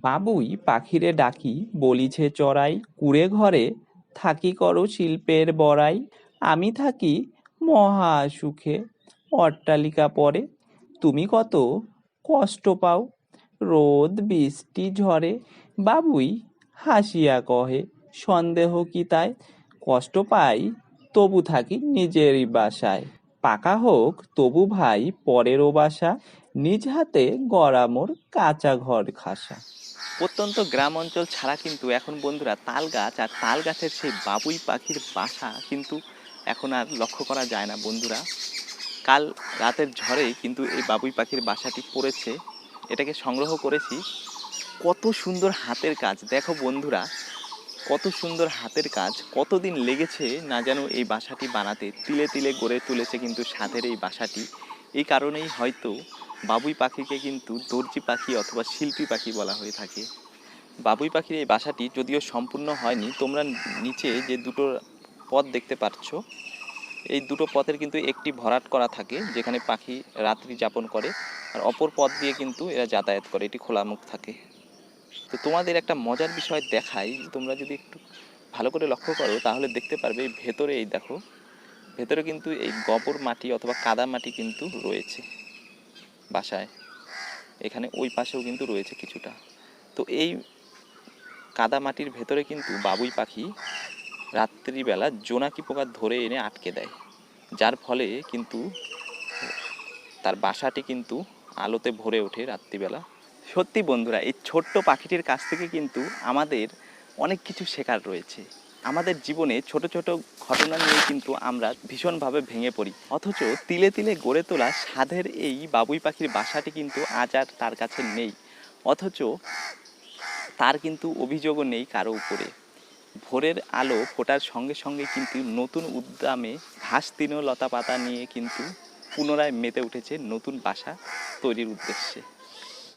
বাবুই পাখিরে ডাকি, বলিছে, চড়াই, কুড়ে ঘরে থাকি করো শিল্পের বড়াই। আমি থাকি মহা সুখে, অট্টালিকা পরে। তুমি কত কষ্ট পাও, রোদ, বৃষ্টি ঝরে বাবুই হাসিয়া কহে, সন্দেহ কি তাই? কষ্ট পাই, তবু থাকি নিজেরই বাসায়। পাকা হোক, তবু ভাই পরেরও বাসা, নিজ হাতে গড়া মোর কাঁচা ঘর খাসা। প্রত্যন্ত গ্রাম অঞ্চল ছাড়া কিন্তু এখন বন্ধুরা তাল গাছ আর তাল গাছের সেই বাবুই পাখির বাসা কিন্তু এখন আর লক্ষ্য করা যায় না বন্ধুরা। কাল রাতের ঝড়ে কিন্তু এই বাবুই পাখির বাসাটি পড়েছে। এটাকে সংগ্রহ করেছি। কত সুন্দর হাতের কাজ। দেখো বন্ধুরা কত সুন্দর হাতের কাজ, কতদিন লেগেছে না যেন এই বাসাটি বানাতে, তিলে তিলে গড়ে তুলেছে কিন্তু সাধের এই বাসাটি। এই কারণেই হয়তো বাবুই পাখিকে কিন্তু দর্জি পাখি অথবা শিল্পী পাখি বলা হয়ে থাকে। বাবুই পাখির এই বাসাটি যদিও সম্পূর্ণ হয়নি, তোমরা নিচে যে দুটো পথ দেখতে পাচ্ছ, এই দুটো পথের কিন্তু একটি ভরাট করা থাকে, যেখানে পাখি রাত্রি যাপন করে, আর অপর পথ দিয়ে কিন্তু এরা যাতায়াত করে, এটি খোলা মুখ থাকে। তো তোমাদের একটা মজার বিষয় দেখাই। তোমরা যদি একটু ভালো করে লক্ষ্য করো, তাহলে দেখতে পারবে ভেতরে এই দেখো, ভেতরে কিন্তু এই গোবর মাটি অথবা কাদা মাটি কিন্তু রয়েছে বাসায়। এখানে ওই পাশেও কিন্তু রয়েছে কিছুটা। তো এই কাদা মাটির ভেতরে কিন্তু বাবুই পাখি রাত্রিবেলা জোনাকি পোকা ধরে এনে আটকে দেয়। যার ফলে কিন্তু তার বাসাটি কিন্তু আলোতে ভরে ওঠে রাত্রিবেলা। সত্যি বন্ধুরা, এই ছোট্ট পাখিটির কাছ থেকে কিন্তু আমাদের অনেক কিছু শেখার রয়েছে। আমাদের জীবনে ছোট ছোট ঘটনা নিয়ে কিন্তু আমরা ভীষণভাবে ভেঙে পড়ি। অথচ তিলে তিলে গড়ে তোলা সাধের এই বাবুই পাখির বাসাটি কিন্তু আজ আর তার কাছে নেই। অথচ তার কিন্তু অভিযোগও নেই কারও উপরে। ভোরের আলো ফোটার সঙ্গে সঙ্গে কিন্তু নতুন উদ্যামে ঘাস তৃণ লতা পাতা নিয়ে কিন্তু পুনরায় মেতে উঠেছে নতুন বাসা তৈরির উদ্দেশ্যে।